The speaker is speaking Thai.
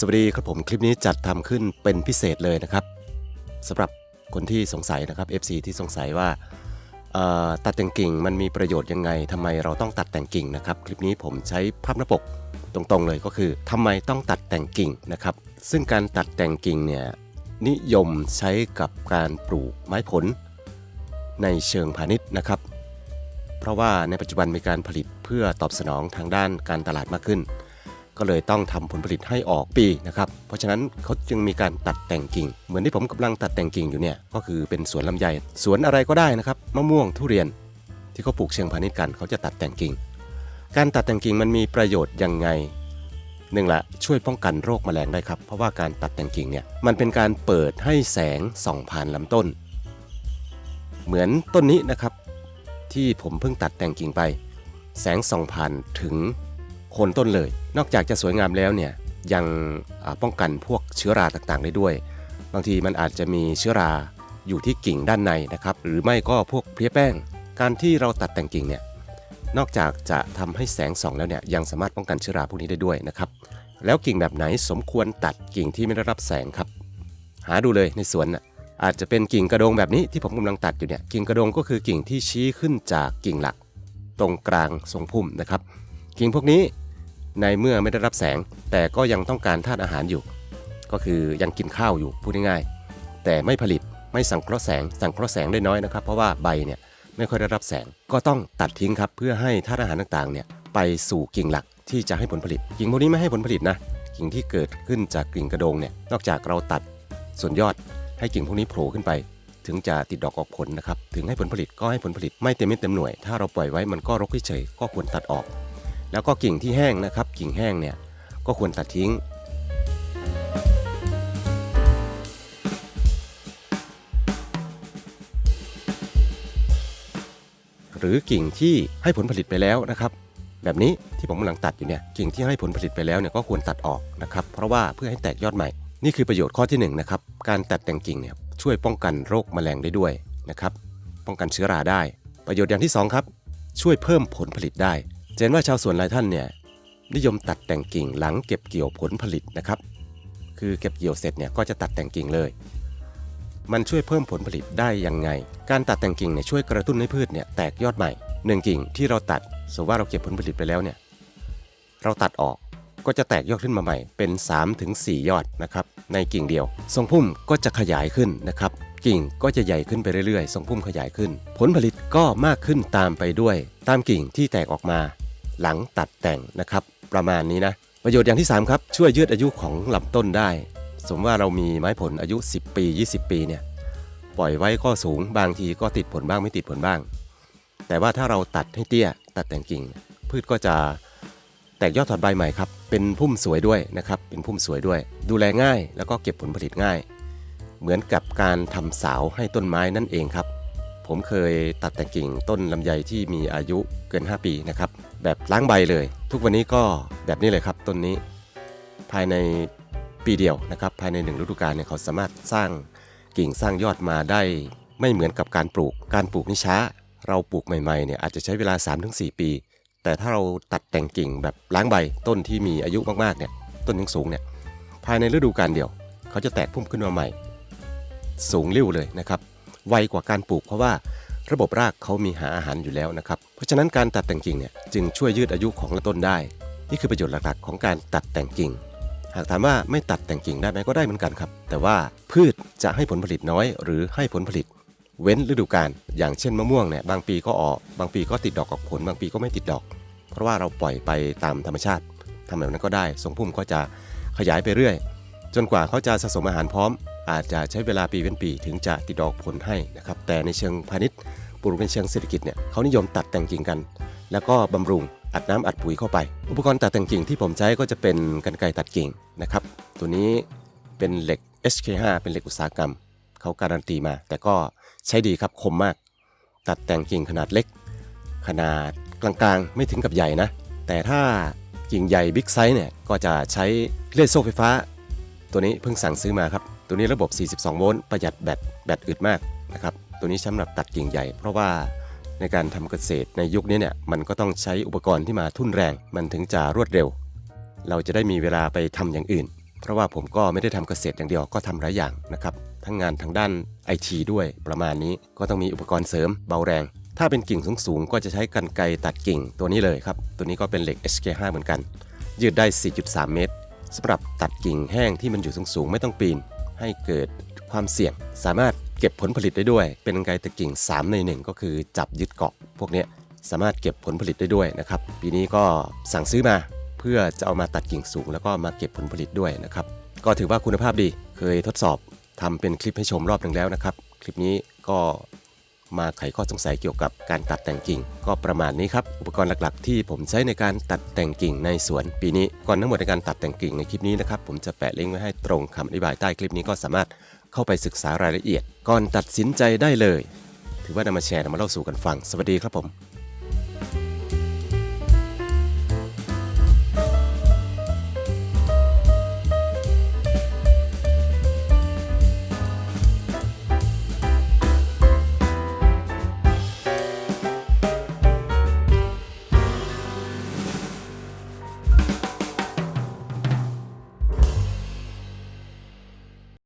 สวัสดีครับผมคลิปนี้จัดทำขึ้นเป็นพิเศษเลยนะครับสำหรับคนที่สงสัยนะครับ FC ที่สงสัยว่าตัดแต่งกิ่งมันมีประโยชน์ยังไงทำไมเราต้องตัดแต่งกิ่งนะครับ คลิปนี้ผมใช้ภาพหน้าปกตรงๆเลยก็คือทำไมต้องตัดแต่งกิ่งนะครับ ซึ่งการตัดแต่งกิ่งเนี่ยนิยมใช้กับการปลูกไม้ผล ในเชิงพาณิชย์นะครับ เพราะว่าในปัจจุบันมีการผลิตเพื่อตอบสนองทางด้านการตลาดมากขึ้น ก็เลยต้องทำผลผลิตให้ออกปีนะครับเพราะฉะนั้นเขาจึงมีการตัดแต่งกิ่ง เหมือนที่ผมกำลังตัดแต่งกิ่งอยู่เนี่ยก็คือเป็นสวนลำไยสวนอะไรก็ได้นะครับมะม่วงทุเรียน ที่เขาปลูกเชิงพาณิชย์กันเขาจะตัดแต่งกิ่ง การตัดแต่งกิ่งมันมีประโยชน์ยังไงหนึ่งละช่วยป้องกันโรคแมลงได้ครับเพราะว่าการตัดแต่งกิ่งเนี่ยมันเป็นการเปิดให้แสงส่องผ่านลำต้น เหมือนต้นนี้นะครับ ที่ผมเพิ่งตัดแต่งกิ่งไป แสงส่องผ่านถึงโคนต้นเลย นอกจากจะสวยงามแล้วเนี่ยยังป้องกันพวกเชื้อราต่างๆ ได้ด้วย บางทีมันอาจจะมีเชื้อราอยู่ที่กิ่งด้านในนะครับ หรือไม่ก็พวกเพลี้ยแป้ง การที่เราตัดแต่งกิ่งเนี่ยนอกจากจะทำให้แสงส่องแล้วเนี่ยยังสามารถป้องกันเชื้อราพวกนี้ได้ด้วยนะครับแล้วกิ่งแบบไหนสมควรตัดกิ่งที่ไม่ได้รับแสงครับ หาดูเลยในสวนน่ะอาจจะเป็นกิ่งกระโดงแบบนี้ที่ผมกำลังตัดอยู่เนี่ยกิ่งกระโดงก็คือกิ่งที่ชี้ขึ้นจากกิ่งหลัก ตรงกลางทรงพุ่มนะครับ กิ่งพวกนี้ ในเมื่อไม่ได้รับแสง แต่ก็ยังต้องการธาตุอาหารอยู่ ก็คือยังกินข้าวอยู่พูดง่ายๆแต่ไม่ผลิตไม่สังเคราะห์แสง สังเคราะห์แสงได้น้อยนะครับ เพราะว่าใบเนี่ยไม่ค่อยได้รับแสง ก็ต้องตัดทิ้งครับเพื่อให้ธาตุอาหารต่างๆเนี่ยไปสู่กิ่งหลักที่จะให้ผลผลิต กิ่งพวกนี้ไม่ให้ผลผลิตนะ กิ่งที่เกิดขึ้นจากกิ่งกระโดงเนี่ยนอกจากเราตัดส่วนยอดให้กิ่งพวกนี้โผล่ขึ้นไป ถึงจะติดดอกออกผลนะครับถึงให้ผลผลิตก็ให้ผลผลิตไม่เต็มเม็ดเต็มหน่วย ถ้าเราปล่อยไว้มันก็รกเฉยก็ควรตัดออก แล้วก็กิ่งที่แห้งนะครับ กิ่งแห้งเนี่ยก็ควรตัดทิ้ง หรือกิ่งที่ให้ผลผลิตไปแล้วนะครับ แบบนี้ที่ผมกำลังตัดอยู่เนี่ยกิ่งที่ให้ผลผลิตไปแล้วเนี่ยก็ควรตัดออกนะครับ เพราะว่าเพื่อให้แตกยอดใหม่ นี่คือประโยชน์ข้อที่หนึ่งนะครับการตัดแต่งกิ่งเนี่ยช่วยป้องกันโรคแมลงได้ด้วยนะครับ ป้องกันเชื้อราได้ ประโยชน์อย่างที่สองครับ ช่วยเพิ่มผลผลิตได้ เห็นว่าชาวสวนหลายท่านเนี่ยนิยมตัดแต่งกิ่งหลังเก็บเกี่ยวผลผลิตนะครับ คือเก็บเกี่ยวเสร็จเนี่ยก็จะตัดแต่งกิ่งเลย มันช่วยเพิ่มผลผลิตได้ยังไง การตัดแต่งกิ่งเนี่ยช่วยกระตุ้นให้พืชเนี่ยแตกยอดใหม่หนึ่งกิ่งที่เราตัดสมมติว่าเราเก็บผลผลิตไปแล้วเนี่ยเราตัดออกก็จะแตกยอดขึ้นมาใหม่เป็น 3-4 ยอดนะครับในกิ่งเดียว ทรงพุ่มก็จะขยายขึ้นนะครับกิ่งก็จะใหญ่ขึ้นไปเรื่อยๆ ทรงพุ่มขยายขึ้น ผลผลิตก็มากขึ้นตามไปด้วย ตามกิ่งที่แตกออกมา หลังตัดแต่งนะครับ ประมาณนี้นะ ประโยชน์อย่างที่ 3 ครับ ช่วยยืดอายุของลำต้นได้ สมมติว่าเรามีไม้ผลอายุ 10 ปี 20 ปีเนี่ยปล่อยไว้ก็สูงบางทีก็ติดผลบ้างไม่ติดผลบ้าง แต่ว่าถ้าเราตัดให้เตี้ย ตัดแต่งกิ่ง พืชก็จะแตกยอดถอดใบใหม่ครับเป็นพุ่มสวยด้วยนะครับเป็นพุ่มสวยด้วย ดูแลง่ายแล้วก็เก็บผลผลิตง่าย เหมือนกับการทำเสาให้ต้นไม้นั่นเองครับ ผมเคยตัดแต่งกิ่งต้นลำไยที่มีอายุเกิน 5 ปีนะครับ แบบล้างใบเลย ทุกวันนี้ก็แบบนี้เลยครับต้นนี้ภายในปีเดียวนะครับ ภายในหนึ่งฤดูกาลเนี่ยเขาสามารถสร้างกิ่งสร้างยอดมาได้ไม่เหมือนกับการปลูก การปลูกนี่ช้า เราปลูกใหม่ๆเนี่ยอาจจะใช้เวลา 3-4 ปี แต่ถ้าเราตัดแต่งกิ่งแบบล้างใบต้นที่มีอายุมากๆเนี่ยต้นยังสูงเนี่ยภายในฤดูกาลเดียว เขาจะแตกพุ่มขึ้นมาใหม่ สูงริ่วเลยนะครับไวกว่าการปลูกเพราะว่า ระบบรากเขามีหาอาหารอยู่แล้วนะครับ เพราะฉะนั้นการตัดแต่งกิ่งเนี่ยจึงช่วยยืดอายุของลำต้นได้ นี่คือประโยชน์หลักๆ ของการตัดแต่งกิ่ง หากถามว่าไม่ตัดแต่งกิ่งได้ไหมก็ได้เหมือนกันครับ แต่ว่าพืชจะให้ผลผลิตน้อย หรือให้ผลผลิต เว้นฤดูกาล อย่างเช่นมะม่วงเนี่ยบางปีก็ออก บางปีก็ติดดอกออกผล บางปีก็ไม่ติดดอก เพราะว่าเราปล่อยไปตามธรรมชาติทำแบบนั้นก็ได้ทรงพุ่มก็จะขยายไปเรื่อย จนกว่าเขาจะสะสมอาหารพร้อม อาจจะใช้เวลาปีเว้นปีถึงจะติดดอกผลให้นะครับ แต่ในเชิงพาณิชย์ปลูกในเชิงเศรษฐกิจเนี่ยเขานิยมตัดแต่งกิ่งกัน แล้วก็บำรุงอัดน้ำอัดปุ๋ยเข้าไป อุปกรณ์ตัดแต่งกิ่งที่ผมใช้ก็จะเป็นกรรไกรตัดกิ่งนะครับ ตัวนี้เป็นเหล็ก HK5 เป็นเหล็กอุตสาหกรรม เขาการันตีมา แต่ก็ใช้ดีครับคมมาก ตัดแต่งกิ่งขนาดเล็ก ขนาดกลางๆ ไม่ถึงกับใหญ่นะ แต่ถ้ากิ่งใหญ่บิ๊กไซส์เนี่ยก็จะใช้เลดโซ่ไฟฟ้า ตัวนี้เพิ่งสั่งซื้อมาครับ ตัวนี้ระบบ 42 โวลต์ประหยัดแบตแบตอึดมากนะครับ ตัวนี้สำหรับตัดกิ่งใหญ่ เพราะว่าในการทำเกษตรในยุคนี้เนี่ยมันก็ต้องใช้อุปกรณ์ที่มาทุ่นแรงมันถึงจะรวดเร็ว เราจะได้มีเวลาไปทำอย่างอื่น เพราะว่าผมก็ไม่ได้ทำเกษตรอย่างเดียวก็ทำหลายอย่างนะครับ ทั้งงานทางด้านไอทีด้วยประมาณนี้ก็ต้องมีอุปกรณ์เสริมเบาแรง ถ้าเป็นกิ่งสูงๆก็จะใช้กันไกรตัดกิ่งตัวนี้เลยครับตัวนี้ก็เป็นเหล็ก HK5 เหมือนกัน ยืดได้ 4.3 เมตรสำหรับตัดกิ่งแห้งที่มันอยู่สูงๆไม่ต้องปีน ให้เกิดความเสี่ยง สามารถเก็บผลผลิตได้ด้วย เป็นไกตะกิ่ง 3 ใน 1 ก็คือจับยึดเกาะ พวกนี้สามารถเก็บผลผลิตได้ด้วยนะครับ ปีนี้ก็สั่งซื้อมาเพื่อจะเอามาตัดกิ่งสูง แล้วก็มาเก็บผลผลิตด้วยนะครับ ก็ถือว่าคุณภาพดี เคยทดสอบทำเป็นคลิปให้ชมรอบหนึ่งแล้วนะครับ คลิปนี้ก็ มาไขข้อสงสัยเกี่ยวกับการตัดแต่งกิ่ง ก็ประมาณนี้ครับ อุปกรณ์หลักๆ ที่ผมใช้ในการตัดแต่งกิ่งในสวนปีนี้ ก่อนทั้งหมดในการตัดแต่งกิ่งในคลิปนี้นะครับผมจะแปะลิงก์ไว้ให้ตรงคำอธิบายใต้คลิปนี้ก็สามารถเข้าไปศึกษารายละเอียด ก่อนตัดสินใจได้เลย ถือว่านำมาแชร์นำมาเล่าสู่กันฟัง สวัสดีครับผม